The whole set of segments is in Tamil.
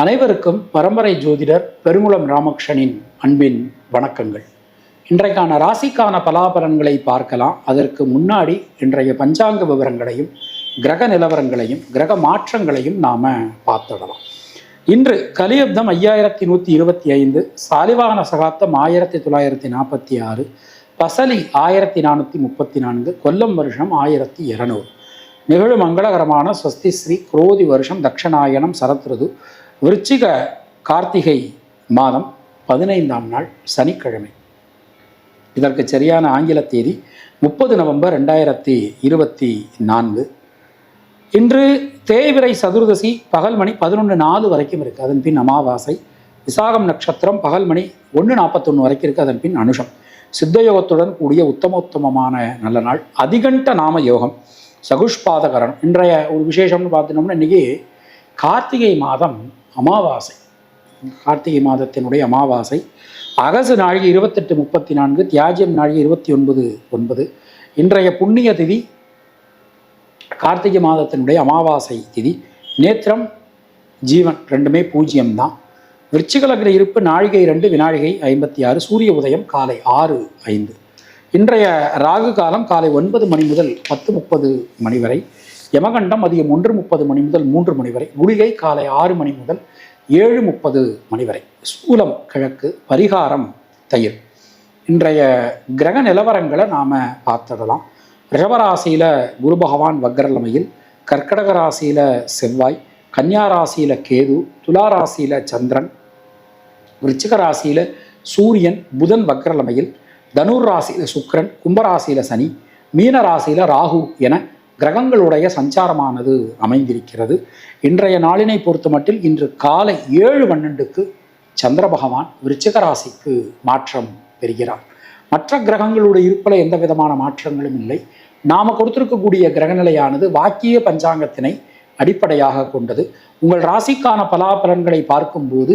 அனைவருக்கும் பரம்பரை ஜோதிடர் பெருங்குளம் ராமகிருஷ்ணனின் அன்பின் வணக்கங்கள். இன்றைக்கான ராசிக்கான பலாபலன்களை பார்க்கலாம். அதற்கு முன்னாடி இன்றைய பஞ்சாங்க விவரங்களையும் கிரக நிலவரங்களையும் கிரக மாற்றங்களையும் நாம் பார்த்துடலாம். இன்று கலியுப்தம் ஐயாயிரத்தி நூற்றி இருபத்தி ஐந்து சாலிவாகன சகாப்தம் ஆயிரத்தி தொள்ளாயிரத்தி நாற்பத்தி ஆறு பசலி ஆயிரத்தி நானூற்றி முப்பத்தி நான்கு கொல்லம் வருஷம் ஆயிரத்தி இரநூறு. நிகழும் மங்களகரமான ஸ்வஸ்தி ஸ்ரீ குரோதி வருஷம் தக்ஷநாயனம் சரத்ருது விருச்சிக கார்த்திகை மாதம் பதினைந்தாம் நாள் சனிக்கிழமை. இதற்கு சரியான ஆங்கில தேதி முப்பது நவம்பர் ரெண்டாயிரத்தி இருபத்தி நான்கு. இன்று தேய்விரை சதுர்தசி பகல் மணி பதினொன்று நாலு வரைக்கும் இருக்குது அதன் பின் அமாவாசை விசாகம் நட்சத்திரம் பகல் மணி ஒன்று நாற்பத்தொன்று வரைக்கும் இருக்குது அதன் பின் அனுஷம். சித்தயோகத்துடன் கூடிய உத்தமோத்தமமான நல்ல நாள். அதிகண்ட நாம யோகம். சகுஷ்பாதகரன் இன்றைய ஒரு விசேஷம்னு பார்த்துட்டோம்னா இன்றைக்கி கார்த்திகை மாதம் அமாவாசை. கார்த்திகை மாதத்தினுடைய அமாவாசை. அகசு நாழிகை இருபத்தெட்டு முப்பத்தி நான்கு தியாஜியம் நாழிகை இருபத்தி ஒன்பது ஒன்பது. இன்றைய புண்ணிய திதி கார்த்திகை மாதத்தினுடைய அமாவாசை திதி. நேத்திரம் ஜீவன் ரெண்டுமே பூஜ்ஜியம் தான் விருச்சிகலகிற இருப்பு நாழிகை ரெண்டு வினாழிகை ஐம்பத்தி ஆறு சூரிய உதயம் காலை ஆறு ஐந்து. இன்றைய ராகு காலம் காலை ஒன்பது மணி முதல் பத்து முப்பது மணி வரை யமகண்டம் மதியம் ஒன்று முப்பது மணி முதல் மூன்று மணி வரை குளிகை காலை ஆறு மணி முதல் ஏழு முப்பது மணி வரை. சூலம் கிழக்கு பரிகாரம் தயிர். இன்றைய கிரக நிலவரங்களை நாம் பார்த்துடலாம். ரிஷபராசியில் குரு பகவான் வக்ரலமையில் கர்க்கடக ராசியில் செவ்வாய் கன்னியா ராசியில் கேது துலா ராசியில் சந்திரன் விருச்சிக ராசியில் சூரியன் புதன் வக்ரலமையில் தனுர் ராசியில் சுக்கிரன் கும்பராசியில் சனி மீன ராசியில் ராகு என கிரகங்களுடைய சஞ்சாரமானது அமைந்திருக்கிறது. இன்றைய நாளினை பொறுத்த மட்டில் இன்று காலை ஏழு பன்னெண்டுக்கு சந்திர பகவான் விருச்சிக ராசிக்கு மாற்றம் பெறுகிறார். மற்ற கிரகங்களுடைய இருப்பில் எந்த விதமான மாற்றங்களும் இல்லை. நாம கொடுத்திருக்கக்கூடிய கிரகநிலையானது வாக்கிய பஞ்சாங்கத்தினை அடிப்படையாக கொண்டது. உங்கள் ராசிக்கான பலாபலன்களை பார்க்கும்போது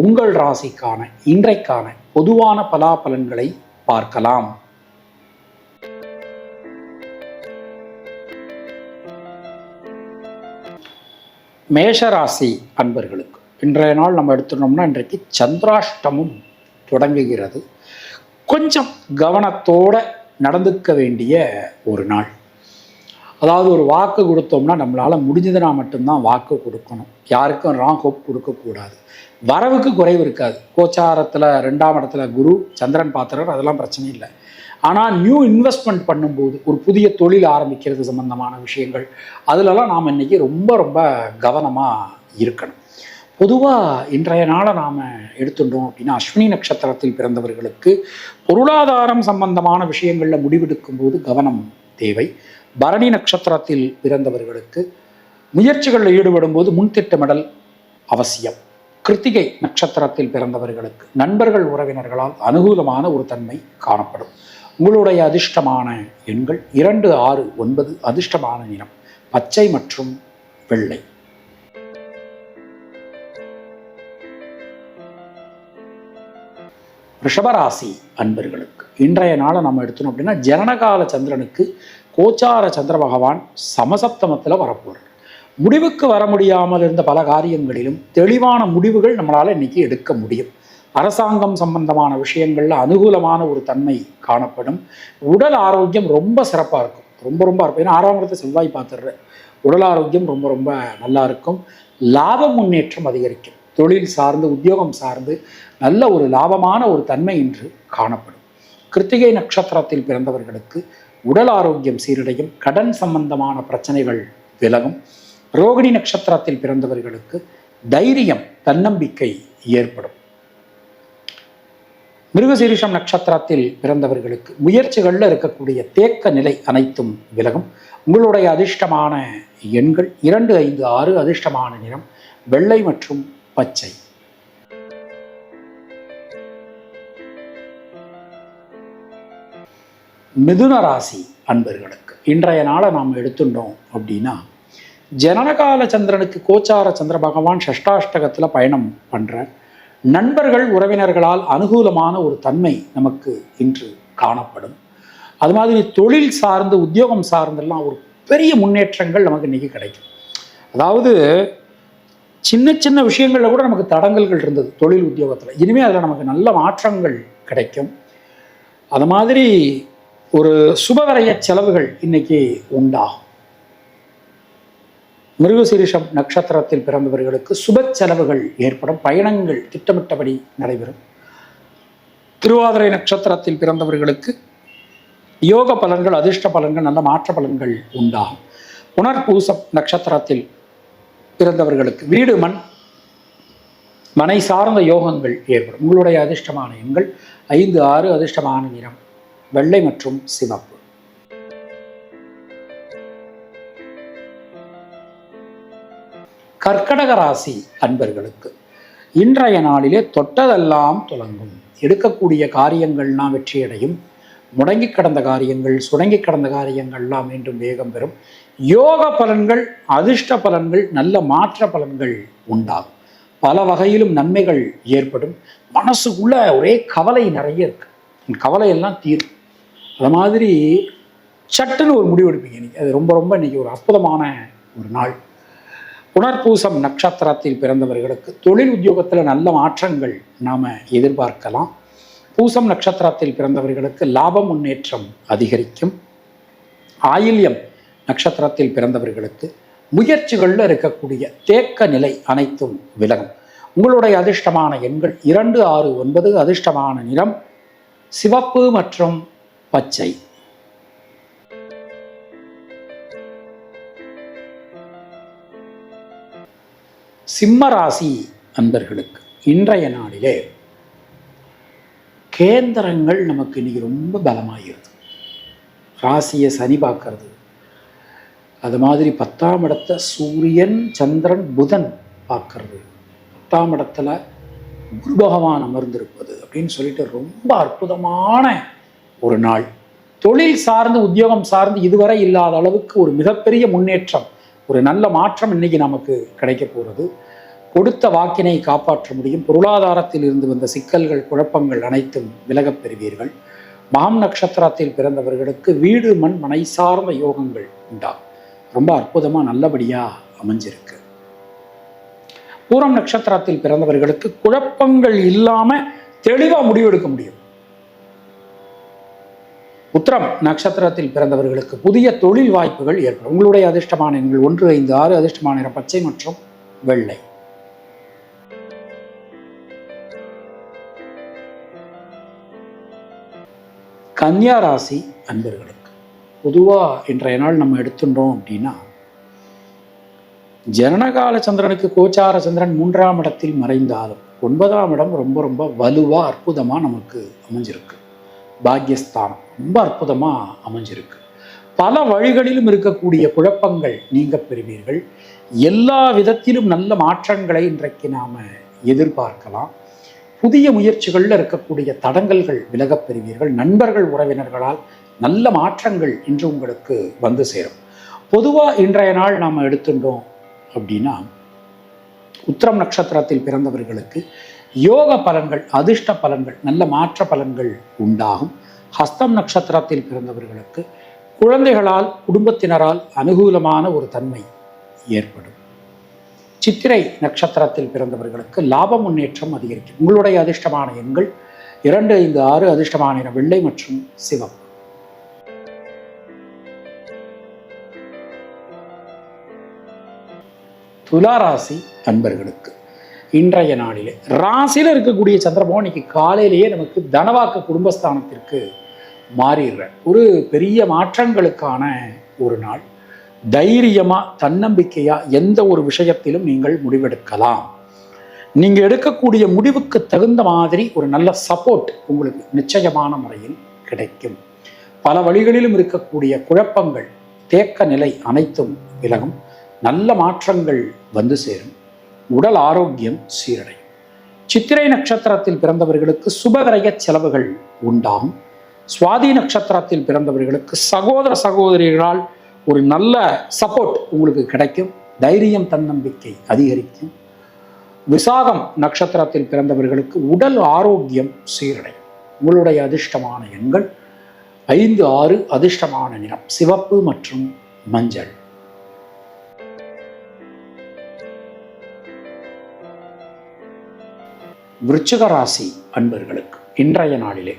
உங்கள் ராசிக்கான இன்றைக்கான பொதுவான பலாபலன்களை பார்க்கலாம். மேஷராசி அன்பர்களுக்கு இன்றைய நாள் நம்ம எடுத்துட்டோம்னா இன்றைக்கு சந்திராஷ்டமம் தொடங்குகிறது. கொஞ்சம் கவனத்தோட நடந்துக்க வேண்டிய ஒரு நாள். அதாவது ஒரு வாக்கு கொடுத்தோம்னா நம்மளால் முடிஞ்சதுனா மட்டும்தான் வாக்கு கொடுக்கணும். யாருக்கும் ராங் ஹோப் கொடுக்கக்கூடாது. வரவுக்கு குறைவு இருக்காது. கோச்சாரத்தில் ரெண்டாம் இடத்துல குரு சந்திரன் பாத்திரர் அதெல்லாம் பிரச்சனை இல்லை. ஆனால் நியூ இன்வெஸ்ட்மெண்ட் பண்ணும்போது ஒரு புதிய தொழில் ஆரம்பிக்கிறது சம்பந்தமான விஷயங்கள் அதிலலாம் நாம் இன்றைக்கி ரொம்ப ரொம்ப கவனமாக இருக்கணும். பொதுவாக இன்றைய நாளை நாம் எடுத்துட்டோம் அப்படின்னா அஸ்வினி நட்சத்திரத்தில் பிறந்தவர்களுக்கு பொருளாதாரம் சம்பந்தமான விஷயங்களில் முடிவெடுக்கும் போது கவனம் தேவை. பரணி நட்சத்திரத்தில் பிறந்தவர்களுக்கு முயற்சிகளில் ஈடுபடும் போது முன்திட்டமிடல் அவசியம். கிருத்திகை நட்சத்திரத்தில் பிறந்தவர்களுக்கு நண்பர்கள் உறவினர்களால் அனுகூலமான ஒரு தன்மை காணப்படும். உங்களுடைய அதிர்ஷ்டமான எண்கள் இரண்டு ஆறு ஒன்பது அதிர்ஷ்டமான நிறம் பச்சை மற்றும் வெள்ளை. ரிஷபராசி அன்பர்களுக்கு இன்றைய நாளை நம்ம எடுத்தோம் அப்படின்னா ஜனனகால சந்திரனுக்கு கோச்சார சந்திர பகவான் சமசப்தமத்தில் வரப்போகிறார் முடிவுக்கு வர முடியாமல் இருந்த பல காரியங்களிலும் தெளிவான முடிவுகள் நம்மளால் இன்னைக்கு எடுக்க முடியும். அரசாங்கம் சம்பந்தமான விஷயங்களில் அனுகூலமான ஒரு தன்மை காணப்படும். உடல் ஆரோக்கியம் ரொம்ப சிறப்பாக இருக்கும். ரொம்ப ரொம்ப இருக்கும். ஏன்னா ஆறாம் இடத்தை செவ்வாய் பார்த்துடுற உடல் ஆரோக்கியம் ரொம்ப ரொம்ப நல்லா இருக்கும். லாப முன்னேற்றம் அதிகரிக்கும். தொழில் சார்ந்து உத்தியோகம் சார்ந்து நல்ல ஒரு லாபமான ஒரு தன்மை இன்று காணப்படும். கிருத்திகை நட்சத்திரத்தில் பிறந்தவர்களுக்கு உடல் ஆரோக்கியம் சீரடையும் கடன் சம்பந்தமான பிரச்சனைகள் விலகும். ரோகிணி நட்சத்திரத்தில் பிறந்தவர்களுக்கு தைரியம் தன்னம்பிக்கை ஏற்படும். மிருகசீரிஷம் நட்சத்திரத்தில் பிறந்தவர்களுக்கு முயற்சிகளில் இருக்கக்கூடிய தேக்க நிலை அனைத்தும் விலகும். உங்களுடைய அதிர்ஷ்டமான எண்கள் இரண்டு ஐந்து ஆறு அதிர்ஷ்டமான நிறம் வெள்ளை மற்றும் பச்சை. மிதுன ராசி அன்பர்களுக்கு. இன்றைய நாளை நாம் எடுத்துட்டோம் அப்படின்னா ஜனனகால சந்திரனுக்கு கோச்சார சந்திர பகவான் ஷஷ்டாஷ்டகத்தில் பயணம் பண்ணுற நண்பர்கள் உறவினர்களால் அனுகூலமான ஒரு தன்மை நமக்கு இன்று காணப்படும். அது மாதிரி தொழில் சார்ந்து உத்தியோகம் சார்ந்தெல்லாம் ஒரு பெரிய முன்னேற்றங்கள் நமக்கு இன்றைக்கி கிடைக்கும். அதாவது சின்ன சின்ன விஷயங்களில் கூட நமக்கு தடங்கல்கள் இருந்தது தொழில் உத்தியோகத்தில். இனிமேல் அதில் நமக்கு நல்ல மாற்றங்கள் கிடைக்கும். அது மாதிரி ஒரு சுபவரைய செலவுகள் இன்னைக்கு உண்டாகும். மிருகசீரிஷம் நட்சத்திரத்தில் பிறந்தவர்களுக்கு சுப செலவுகள் ஏற்படும். பயணங்கள் திட்டமிட்டபடி நடைபெறும். திருவாதிரை நட்சத்திரத்தில் பிறந்தவர்களுக்கு யோக பலன்கள் அதிர்ஷ்ட பலன்கள் நல்ல மாற்ற பலன்கள் உண்டாகும். புனர்பூசம் நட்சத்திரத்தில் பிறந்தவர்களுக்கு வீடு மண் மனை சார்ந்த யோகங்கள் ஏற்படும். உங்களுடைய அதிர்ஷ்டமான எண்கள் ஐந்து ஆறு அதிர்ஷ்டமான நிறம். வெள்ளை மற்றும் சிவப்பு. கர்க்கடக ராசி அன்பர்களுக்கு இன்றைய நாளிலே தொட்டதெல்லாம் தொடங்கும். எடுக்கக்கூடிய காரியங்கள்லாம் வெற்றியடையும். முடங்கி கடந்த காரியங்கள் சுடங்கி கடந்த காரியங்கள்லாம் மீண்டும் வேகம் பெறும். யோக பலன்கள் அதிர்ஷ்ட பலன்கள் நல்ல மாற்ற பலன்கள் உண்டாகும். பல வகையிலும் நன்மைகள் ஏற்படும். மனசுக்குள்ள ஒரே கவலை நிறைய இருக்கு. கவலையெல்லாம் தீரும். அது மாதிரி சட்டுன்னு ஒரு முடிவு எடுப்பீங்க இன்னைக்கு. அது ரொம்ப ரொம்ப இன்னைக்கு ஒரு அற்புதமான ஒரு நாள். புனர்பூசம் நட்சத்திரத்தில் பிறந்தவர்களுக்கு தொழில் உத்தியோகத்தில் நல்ல மாற்றங்கள் நாம் எதிர்பார்க்கலாம். பூசம் நட்சத்திரத்தில் பிறந்தவர்களுக்கு லாப முன்னேற்றம் அதிகரிக்கும். ஆயில்யம் நட்சத்திரத்தில் பிறந்தவர்களுக்கு முயற்சிகளில் இருக்கக்கூடிய தேக்க நிலை அனைத்தும் விலகும். உங்களுடைய அதிர்ஷ்டமான எண்கள் இரண்டு ஆறு ஒன்பது அதிர்ஷ்டமான நிறம் சிவப்பு மற்றும் பச்சை. சிம்ம ராசி அன்பர்களுக்கு இன்றைய நாளிலே கேந்திரங்கள் நமக்கு இன்னைக்கு ரொம்ப பலமாகிறது. ராசியை சனி பார்க்கறது. அது மாதிரி பத்தாம் இடத்த சூரியன் சந்திரன் புதன் பார்க்கறது. பத்தாம் இடத்துல குரு பகவான் அமர்ந்திருப்பது அப்படின்னு சொல்லிட்டு ரொம்ப அற்புதமான ஒரு நாள். தொழில் சார்ந்து உத்தியோகம் சார்ந்து இதுவரை இல்லாத அளவுக்கு ஒரு மிகப்பெரிய முன்னேற்றம் ஒரு நல்ல மாற்றம் இன்னைக்கு நமக்கு கிடைக்க போகிறது. கொடுத்த வாக்கினை காப்பாற்ற முடியும். பொருளாதாரத்தில் இருந்து வந்த சிக்கல்கள் குழப்பங்கள் அனைத்தும் விலகப் பெறுவீர்கள். மாம் நட்சத்திரத்தில் பிறந்தவர்களுக்கு வீடு மண் மனை சார்ந்த யோகங்கள் உண்டாகும் ரொம்ப அற்புதமாக நல்லபடியாக அமைஞ்சிருக்கு. பூரம் நட்சத்திரத்தில் பிறந்தவர்களுக்கு குழப்பங்கள் இல்லாமல் தெளிவாக முடிவெடுக்க முடியும். உத்திரம் நட்சத்திரத்தில் பிறந்தவர்களுக்கு புதிய தொழில் வாய்ப்புகள் ஏற்படும். உங்களுடைய அதிர்ஷ்டமான எண்கள் ஒன்று ஐந்து ஆறு அதிர்ஷ்டமான நிறம் பச்சை மற்றும் வெள்ளை. கன்னியா ராசி அன்பர்களுக்கு பொதுவாக இன்றைய நாள் நம்ம எடுத்துட்டோம் அப்படின்னா ஜனனகால சந்திரனுக்கு கோச்சார சந்திரன் மூன்றாம் இடத்தில் மறைந்தாலும் ஒன்பதாம் இடம் ரொம்ப ரொம்ப வலுவாக அற்புதமாக நமக்கு அமைஞ்சிருக்கு. பாக்யஸ்தானம் ரொம்ப அற்புதமாக அமைஞ்சிருக்கு. பல வழிகளிலும் இருக்கக்கூடிய குழப்பங்கள் நீங்க பெறுவீர்கள். எல்லா விதத்திலும் நல்ல மாற்றங்களை இன்றைக்கு நாம் எதிர்பார்க்கலாம். புதிய முயற்சிகளில் இருக்கக்கூடிய தடங்கல்கள் விலகப் பெறுவீர்கள். நண்பர்கள் உறவினர்களால் நல்ல மாற்றங்கள் இன்று உங்களுக்கு வந்து சேரும். பொதுவாக இன்றைய நாள் நாம் எடுத்துட்டோம் அப்படின்னா உத்திரம் நட்சத்திரத்தில் பிறந்தவர்களுக்கு யோக பலன்கள் அதிர்ஷ்ட பலன்கள் நல்ல மாற்ற பலன்கள் உண்டாகும். ஹஸ்தம் நட்சத்திரத்தில் பிறந்தவர்களுக்கு குழந்தைகளால் குடும்பத்தினரால் அனுகூலமான ஒரு தன்மை ஏற்படும். சித்திரை நட்சத்திரத்தில் பிறந்தவர்களுக்கு லாப முன்னேற்றம் அதிகரிக்கும். உங்களுடைய அதிர்ஷ்டமான எண்கள் இரண்டு ஐந்து ஆறு அதிர்ஷ்டமான வெள்ளை மற்றும் சிவப்பு. துலா ராசி அன்பர்களுக்கு இன்றைய நாளிலே. ராசியில் இருக்கக்கூடிய சந்திரபவன் இன்னைக்கு காலையிலேயே நமக்கு தனவாக்கு குடும்பஸ்தானத்திற்கு மாறிடுற ஒரு பெரிய மாற்றங்களுக்கான ஒரு நாள். தைரியமாக தன்னம்பிக்கையாக எந்த ஒரு விஷயத்திலும் நீங்கள் முடிவெடுக்கலாம். நீங்கள் எடுக்கக்கூடிய முடிவுக்கு தகுந்த மாதிரி ஒரு நல்ல சப்போர்ட் உங்களுக்கு நிச்சயமான முறையில் கிடைக்கும். பல வழிகளிலும் இருக்கக்கூடிய குழப்பங்கள் தேக்க நிலை அனைத்தும் விலகும். நல்ல மாற்றங்கள் வந்து சேரும். உடல் ஆரோக்கியம் சீரடையும். சித்திரை நட்சத்திரத்தில் பிறந்தவர்களுக்கு சுபவிரய செலவுகள் உண்டாம் சுவாதி நட்சத்திரத்தில் பிறந்தவர்களுக்கு சகோதர சகோதரிகளால் ஒரு நல்ல சப்போர்ட் உங்களுக்கு கிடைக்கும். தைரியம் தன்னம்பிக்கை அதிகரிக்கும். விசாகம் நட்சத்திரத்தில் பிறந்தவர்களுக்கு உடல் ஆரோக்கியம் சீரடையும். உங்களுடைய அதிர்ஷ்டமான எண்கள் ஐந்து ஆறு அதிர்ஷ்டமான நிறம் சிவப்பு மற்றும் மஞ்சள். விருச்சிக ராசி அன்பர்களுக்கு இன்றைய நாளிலே.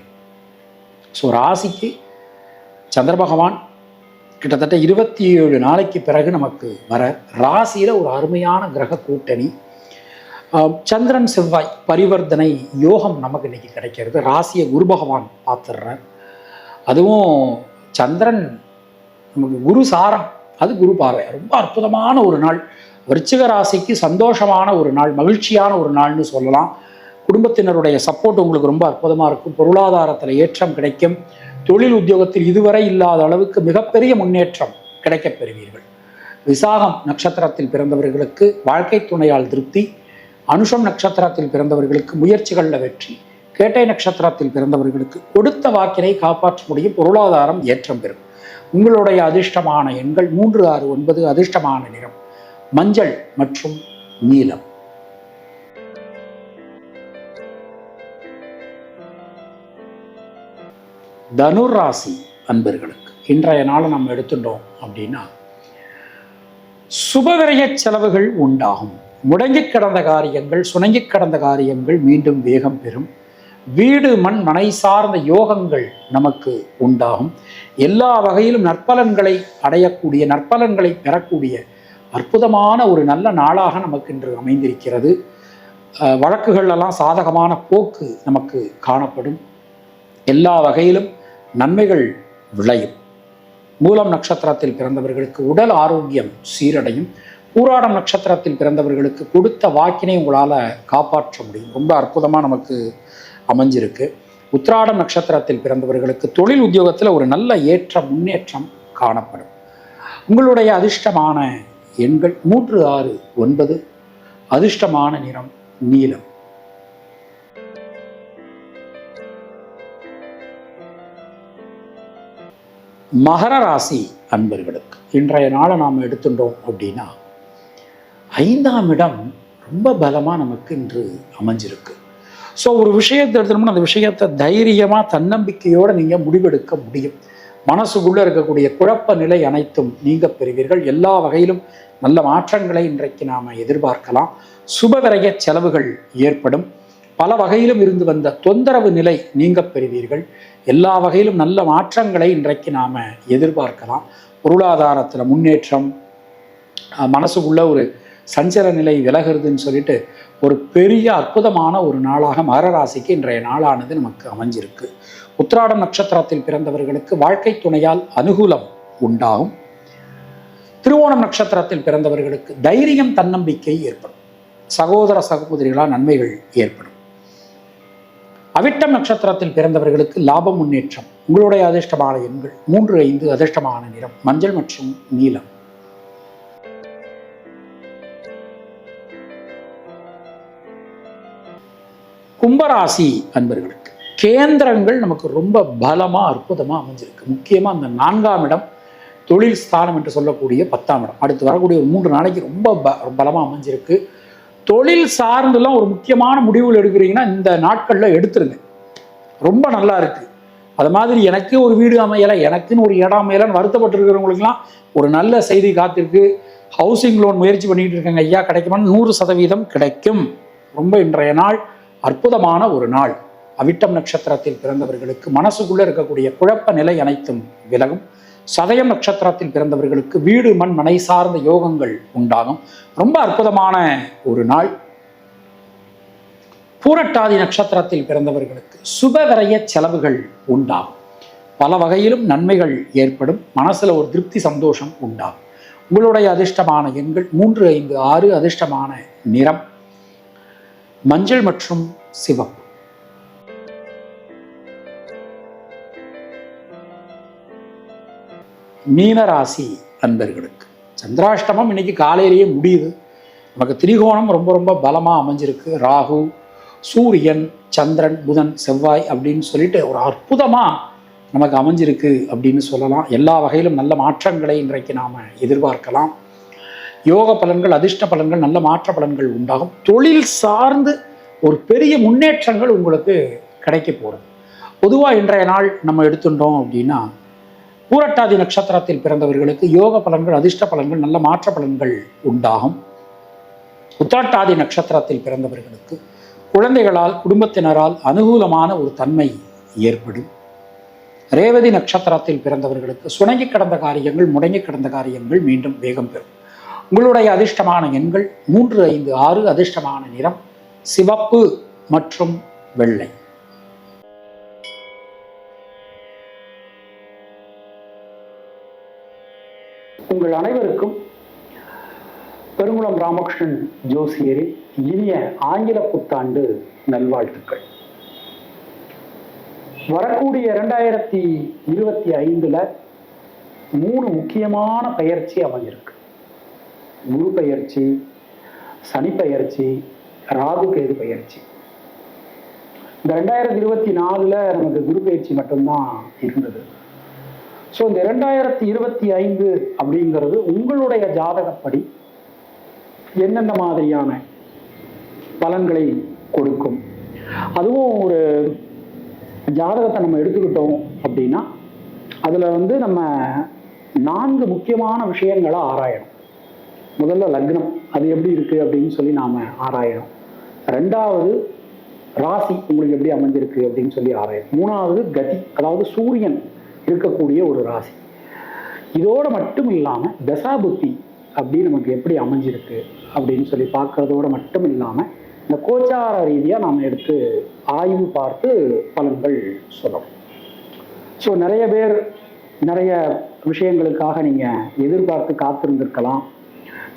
ஸோ ராசிக்கு சந்திர பகவான் கிட்டத்தட்ட இருபத்தி ஏழு நாளைக்கு பிறகு நமக்கு வர ராசியில் ஒரு அருமையான கிரக கூட்டணி. சந்திரன் செவ்வாய் பரிவர்த்தனை யோகம் நமக்கு இன்னைக்கு கிடைக்கிறது. ராசியை குரு பகவான் பார்த்துடுறார். அதுவும் சந்திரன் நமக்கு குரு சாரம். அது குரு பார்வை. ரொம்ப அற்புதமான ஒரு நாள். விருச்சிக ராசிக்கு சந்தோஷமான ஒரு நாள் மகிழ்ச்சியான ஒரு நாள்னு சொல்லலாம். குடும்பத்தினருடைய சப்போர்ட் உங்களுக்கு ரொம்ப அற்புதமாக இருக்கும். பொருளாதாரத்தில் ஏற்றம் கிடைக்கும். தொழில் உத்தியோகத்தில் இதுவரை இல்லாத அளவுக்கு மிகப்பெரிய முன்னேற்றம் கிடைக்கப் பெறுவீர்கள். விசாகம் நட்சத்திரத்தில் பிறந்தவர்களுக்கு வாழ்க்கை துணையால் திருப்தி. அனுஷம் நட்சத்திரத்தில் பிறந்தவர்களுக்கு முயற்சிகளில் வெற்றி. கேட்டை நட்சத்திரத்தில் பிறந்தவர்களுக்கு கொடுத்த வாக்கினை காப்பாற்ற முடியும். பொருளாதாரம் ஏற்றம் பெறும். உங்களுடைய அதிர்ஷ்டமான எண்கள் மூன்று ஆறு ஒன்பது அதிர்ஷ்டமான நிறம். மஞ்சள் மற்றும் நீலம். தனுர் ராசி அன்பர்களுக்கு. இன்றைய நாளை நம்ம எடுத்துட்டோம் அப்படின்னா சுபவிரய செலவுகள் உண்டாகும். முடங்கிக் கிடந்த காரியங்கள் சுணங்கி கிடந்த காரியங்கள் மீண்டும் வேகம் பெறும். வீடு மண் மனை சார்ந்த யோகங்கள் நமக்கு உண்டாகும். எல்லா வகையிலும் நற்பலன்களை அடையக்கூடிய நற்பலன்களை பெறக்கூடிய அற்புதமான ஒரு நல்ல நாளாக நமக்கு இன்று அமைந்திருக்கிறது. வழக்குகளெல்லாம் சாதகமான போக்கு நமக்கு காணப்படும். எல்லா வகையிலும் நன்மைகள் விளையும். மூலம் நட்சத்திரத்தில் பிறந்தவர்களுக்கு உடல் ஆரோக்கியம் சீரடையும். பூராடம் நட்சத்திரத்தில் பிறந்தவர்களுக்கு கொடுத்த வாக்கினை உங்களால் காப்பாற்ற முடியும். ரொம்ப அற்புதமாக நமக்கு அமைஞ்சிருக்கு. உத்திராடம் நட்சத்திரத்தில் பிறந்தவர்களுக்கு தொழில் உத்தியோகத்தில் ஒரு நல்ல ஏற்ற முன்னேற்றம் காணப்படும். உங்களுடைய அதிர்ஷ்டமான எண்கள் மூன்று ஆறு ஒன்பது. அதிர்ஷ்டமான நிறம் நீலம். மகர ராசி அன்பர்களுக்கு இன்றைய நாளை நாம் எடுத்துட்டோம் அப்படின்னா ஐந்தாம் இடம் ரொம்ப பலமாக நமக்கு இன்று அமைஞ்சிருக்கு. ஸோ ஒரு விஷயத்தை எடுத்துட்டோம்னா அந்த விஷயத்தை தைரியமாக தன்னம்பிக்கையோடு நீங்கள் முடிவெடுக்க முடியும். மனசுக்குள்ளே இருக்கக்கூடிய குழப்ப நிலை அனைத்தும் நீங்க பெறுவீர்கள். எல்லா வகையிலும் நல்ல மாற்றங்களை இன்றைக்கு நாம் எதிர்பார்க்கலாம். சுபவிரய செலவுகள் ஏற்படும். பல வகையிலும் இருந்து வந்த தொந்தரவு நிலை நீங்க பெறுவீர்கள். எல்லா வகையிலும் நல்ல மாற்றங்களை இன்றைக்கு நாம் எதிர்பார்க்கலாம். பொருளாதாரத்தில் முன்னேற்றம் மனசுக்குள்ள ஒரு சஞ்சல நிலை விலகுறதுன்னு சொல்லிட்டு ஒரு பெரிய அற்புதமான ஒரு நாளாக மகர ராசிக்கு இன்றைய நாளானது நமக்கு அமைஞ்சிருக்கு. உத்திராட நட்சத்திரத்தில் பிறந்தவர்களுக்கு வாழ்க்கை துணையால் அனுகூலம் உண்டாகும். திருவோணம் நட்சத்திரத்தில் பிறந்தவர்களுக்கு தைரியம் தன்னம்பிக்கை ஏற்படும். சகோதர சகோதரிகளால் நன்மைகள் ஏற்படும். அவிட்டம் நட்சத்திரத்தில் பிறந்தவர்களுக்கு லாபம் முன்னேற்றம். உங்களுடைய அதிர்ஷ்டமான எண்கள் மூன்று ஐந்து அதிர்ஷ்டமான நிறம் மஞ்சள் மற்றும் நீலம். கும்பராசி அன்பர்களுக்கு கேந்திரங்கள் நமக்கு ரொம்ப பலமாக அற்புதமாக அமைஞ்சிருக்கு. முக்கியமாக அந்த நான்காம் இடம் தொழில் ஸ்தானம் என்று சொல்லக்கூடிய பத்தாம் இடம். அடுத்து வரக்கூடிய ஒரு மூன்று நாளைக்கு ரொம்ப ப பலமாக அமைஞ்சிருக்கு. தொழில் சார்ந்துலாம் ஒரு முக்கியமான முடிவுகள் எடுக்கிறீங்கன்னா இந்த நாட்களில் எடுத்துருங்க. ரொம்ப நல்லா இருக்கு. அது மாதிரி எனக்கு ஒரு வீடு அமையலை எனக்குன்னு ஒரு இடம் அமையலைன்னு வருத்தப்பட்டிருக்கிறவங்களுக்குலாம் ஒரு நல்ல செய்தி காத்திருக்கு. ஹவுசிங் லோன் முயற்சி பண்ணிகிட்டு இருக்காங்க ஐயா கிடைக்குமான்னு நூறு சதவீதம் கிடைக்கும். ரொம்ப இன்றைய நாள் அற்புதமான ஒரு நாள். அவிட்டம் நட்சத்திரத்தில் பிறந்தவர்களுக்கு மனசுக்குள்ளே இருக்கக்கூடிய குழப்ப நிலை அனைத்தும் விலகும். சதயம் நட்சத்திரத்தில் பிறந்தவர்களுக்கு வீடு மண் மனை சார்ந்த யோகங்கள் உண்டாகும். ரொம்ப அற்புதமான ஒரு நாள். பூரட்டாதி நட்சத்திரத்தில் பிறந்தவர்களுக்கு சுபவிரய செலவுகள் உண்டாகும். பல வகையிலும் நன்மைகள் ஏற்படும். மனசுல ஒரு திருப்தி சந்தோஷம் உண்டாகும். உங்களுடைய அதிர்ஷ்டமான எண்கள் மூன்று ஐந்து ஆறு அதிர்ஷ்டமான நிறம். மஞ்சள் மற்றும் சிவப்பு. மீனராசி அன்பர்களுக்கு. சந்திராஷ்டமம் இன்னைக்கு காலையிலேயே முடியுது. நமக்கு திரிகோணம் ரொம்ப ரொம்ப பலமாக அமைஞ்சிருக்கு. ராகு சூரியன் சந்திரன் புதன் செவ்வாய் அப்படின்னு சொல்லிட்டு ஒரு அற்புதமாக நமக்கு அமைஞ்சிருக்கு அப்படின்னு சொல்லலாம். எல்லா வகையிலும் நல்ல மாற்றங்களை இன்றைக்கு நாம் எதிர்பார்க்கலாம். யோக பலன்கள் அதிர்ஷ்ட பலன்கள் நல்ல மாற்ற பலன்கள் உண்டாகும். தொழில் சார்ந்து ஒரு பெரிய முன்னேற்றங்கள் உங்களுக்கு கிடைக்க போகிறது பொதுவாக இன்றைய நாள் நம்ம எடுத்துட்டோம் அப்படின்னா பூரட்டாதி நட்சத்திரத்தில் பிறந்தவர்களுக்கு யோக பலன்கள் அதிர்ஷ்ட பலன்கள் நல்ல மாற்ற பலன்கள் உண்டாகும். உத்திரட்டாதி நட்சத்திரத்தில் பிறந்தவர்களுக்கு குழந்தைகளால் குடும்பத்தினரால் அனுகூலமான ஒரு தன்மை ஏற்படும். ரேவதி நட்சத்திரத்தில் பிறந்தவர்களுக்கு சுணங்கி கிடந்த காரியங்கள் முடங்கி கிடந்த காரியங்கள் மீண்டும் வேகம் பெறும். உங்களுடைய அதிர்ஷ்டமான எண்கள் மூன்று ஐந்து ஆறு அதிர்ஷ்டமான நிறம் சிவப்பு மற்றும் வெள்ளை. உங்கள் அனைவருக்கும் பெருங்குளம் ராமகிருஷ்ணன் ஜோசியரின் இனிய ஆங்கில புத்தாண்டு நல்வாழ்த்துக்கள். வரக்கூடிய இரண்டாயிரத்தி இருபத்தி ஐந்துல மூணு முக்கியமான பயிற்சி அமைஞ்சிருக்கு. குரு பயிற்சி சனி பயிற்சி ராகு கேது பயிற்சி. இந்த ரெண்டாயிரத்தி இருபத்தி நாலுல நமக்கு குரு பயிற்சி மட்டும்தான் இருந்தது. ஸோ இந்த ரெண்டாயிரத்தி இருபத்தி ஐந்து அப்படிங்கிறது உங்களுடைய ஜாதகப்படி எந்தெந்த மாதிரியான பலன்களை கொடுக்கும்? அதுவும் ஒரு ஜாதகத்தை நம்ம எடுத்துக்கிட்டோம் அப்படின்னா அதில் வந்து நம்ம நான்கு முக்கியமான விஷயங்களை ஆராயணும். முதல்ல லக்னம் அது எப்படி இருக்குது அப்படின்னு சொல்லி நாம் ஆராயணும். ரெண்டாவது ராசி உங்களுக்கு எப்படி அமைஞ்சிருக்கு அப்படின்னு சொல்லி ஆராயணும். மூணாவது கதி அதாவது சூரியன் இருக்கக்கூடிய ஒரு ராசி. இதோட மட்டும் இல்லாமல் தசாபுத்தி அப்படி நமக்கு எப்படி அமைஞ்சிருக்கு அப்படின்னு சொல்லி பார்க்கறதோட மட்டும் இல்லாமல் இந்த கோச்சார ரீதியாக நாம் எடுத்து ஆய்வு பார்த்து பலன்கள் சொல்லணும். ஸோ நிறைய பேர் நிறைய விஷயங்களுக்காக நீங்கள் எதிர்பார்த்து காத்திருந்திருக்கலாம்.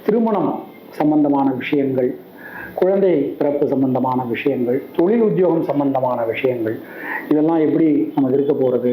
திருமணம் சம்பந்தமான விஷயங்கள் குழந்தை பிறப்பு சம்பந்தமான விஷயங்கள் தொழில் உத்தியோகம் சம்பந்தமான விஷயங்கள் இதெல்லாம் எப்படி நமக்கு இருக்க போகிறது